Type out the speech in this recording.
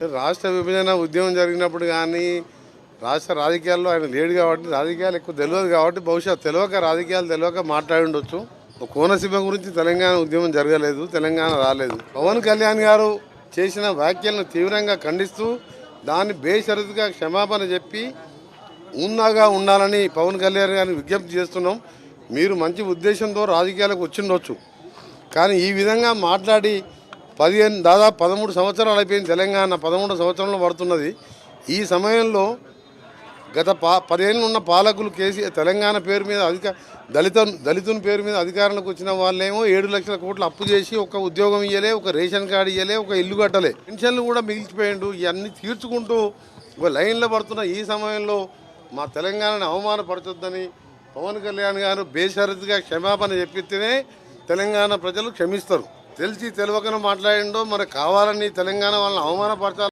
రాష్ట్ర విభజన ఉద్యమం జరిగినప్పుడు కానీ రాష్ట్ర రాజకీయాల్లో ఆయన లేడు కాబట్టి రాజకీయాలు ఎక్కువ తెలియదు కాబట్టి బహుశా తెలియక రాజకీయాలు తెలియక మాట్లాడి ఉండొచ్చు. కోనసీమ గురించి తెలంగాణ ఉద్యమం జరగలేదు తెలంగాణ రాలేదు. పవన్ కళ్యాణ్ గారు చేసిన వ్యాఖ్యలను తీవ్రంగా ఖండిస్తూ దాన్ని బేషరతుగా క్షమాపణ చెప్పి ఉన్నాగా ఉండాలని పవన్ కళ్యాణ్ గారిని విజ్ఞప్తి చేస్తున్నాం. మీరు మంచి ఉద్దేశంతో రాజకీయాలకు వచ్చిండొచ్చు. కానీ ఈ విధంగా మాట్లాడి పదిహేను దాదాపు పదమూడు సంవత్సరాలు అయిపోయింది తెలంగాణ పదమూడు సంవత్సరంలో పడుతున్నది. ఈ సమయంలో గత పా పదేళ్ళు ఉన్న పాలకులు కేసీఆర్ తెలంగాణ పేరు మీద అధిక దళిత దళితుని పేరు మీద అధికారంలోకి వచ్చిన వాళ్ళేమో ఏడు లక్షల కోట్లు అప్పు చేసి ఒక ఉద్యోగం ఇయ్యలే ఒక రేషన్ కార్డు ఇయ్యలే ఒక ఇల్లు కట్టలే. పెన్షన్లు కూడా మిగిలిచిపోయిండు. ఇవన్నీ తీర్చుకుంటూ ఒక లైన్లో పడుతున్న ఈ సమయంలో మా తెలంగాణని అవమానపరచొద్దని పవన్ కళ్యాణ్ గారు బేషరతుగా క్షమాపణ చెప్పితేనే తెలంగాణ ప్రజలు క్షమిస్తారు. తెలిసి తెలియకన మాట్లాడిండో మరి కావాలని తెలంగాణ వాళ్ళని అవమానపరచాలి